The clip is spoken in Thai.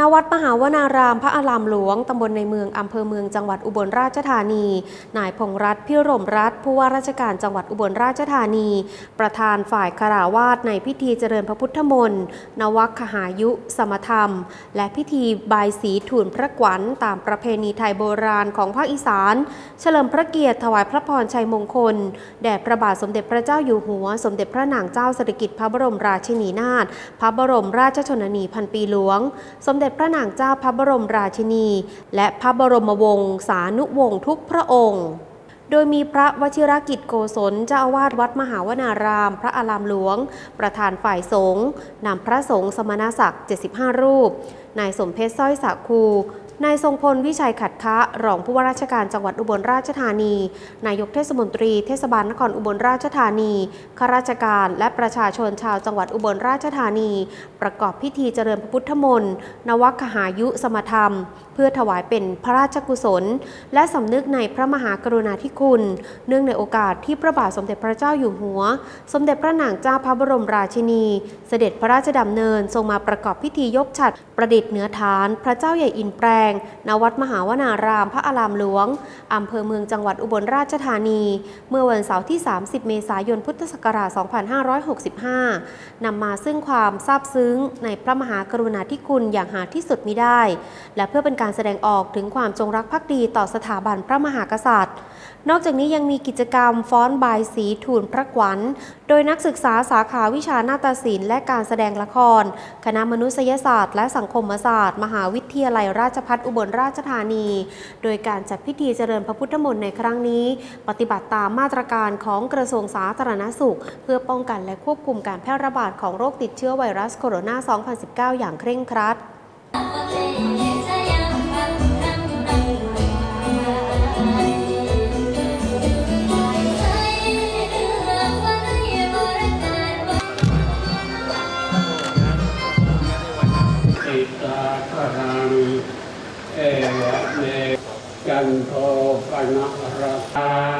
ณวัดมหาวนารามพระอารามหลวง ตำบลในเมืองอำเภอเมืองจังหวัดอุบลราชธานี นายพงษ์รัตน์พิรมรัตน์ผู้ว่าราชการจังหวัดอุบลราชธานี ประธานฝ่ายคาราวาสในพิธีเจริญพระพุทธมนต์นวัคหายุ สมธรรม และพิธีบายสีถูนพระกวันตามประเพณีไทยโบราณของภาคอีสาน เฉลิมพระเกียรติถวายพระพรชัยมงคล แด่พระบาทสมเด็จพระเจ้าอยู่หัว สมเด็จพระนางเจ้าสิริกิติ์พระบรมราชินีนาถพระบรมราชชนนีพันปีหลวง สมเด็จพระนางเจ้าพระบรมราชินี และพระบรมวงศานุวงศ์ทุกพระองค์โดยมีพระวชิรกิจโกศลเจ้าอาวาสวัดมหาวนาราม พระอารามหลวง ประธานฝ่ายสงฆ์นำพระสงฆ์สมณศักดิ์ 75 รูป นายสมเพชรสร้อยสักคู นายทรงพลวิชัยขัดคะรองผู้ว่าราชการจังหวัดอุบลราชธานี นายกเทศมนตรีเทศบาลนครอุบลราชธานีข้าราชการและประชาชนชาวจังหวัดอุบลราชธานี ประกอบพิธีเจริญพระพุทธมนต์นวัคหายุสมธรรม พื่อถวายเป็นพระราชกุศล และสำนึกในพระมหากรุณาธิคุณ เนื่องในโอกาสที่พระบาทสมเด็จพระเจ้าอยู่หัว สมเด็จพระนางเจ้าพระบรมราชินี เสด็จพระราชดำเนินทรงมาประกอบพิธียกฉัตรประดิษฐ์เหนือฐาน พระเจ้าใหญ่อินแปลงณวัดมหาวนารามพระอารามหลวงอำเภอเมืองจังหวัดอุบลราชธานี เมื่อวันเสาร์ที่ 30 เมษายนพุทธศักราช 2565 นำมาซึ่งความซาบซึ้งในพระมหากรุณาธิคุณอย่างหาที่สุดมิได้ และเพื่อเป็นการแสดงออกถึงความจงรักภักดีต่อสถาบันพระมหากษัตริย์ นอกจากนี้ยังมีกิจกรรมฟ้อนบายสีทูลพระกวันโดยนักศึกษาสาขาวิชานาฏศิลป์และการแสดงละคร คณะมนุษยศาสตร์ และสังคมศาสตร์ มหาวิทยาลัยราชภัฏอุบลราชธานี โดยการจัดพิธีเจริญพระพุทธมนต์ในครั้งนี้ ปฏิบัติตามมาตรการของกระทรวงสาธารณสุข เพื่อป้องกันและควบคุมการแพร่ระบาดของโรคติดเชื้อไวรัสโคโรนา 2019 อย่างเคร่งครัด คารังเอวะเนกันโทปนะระตา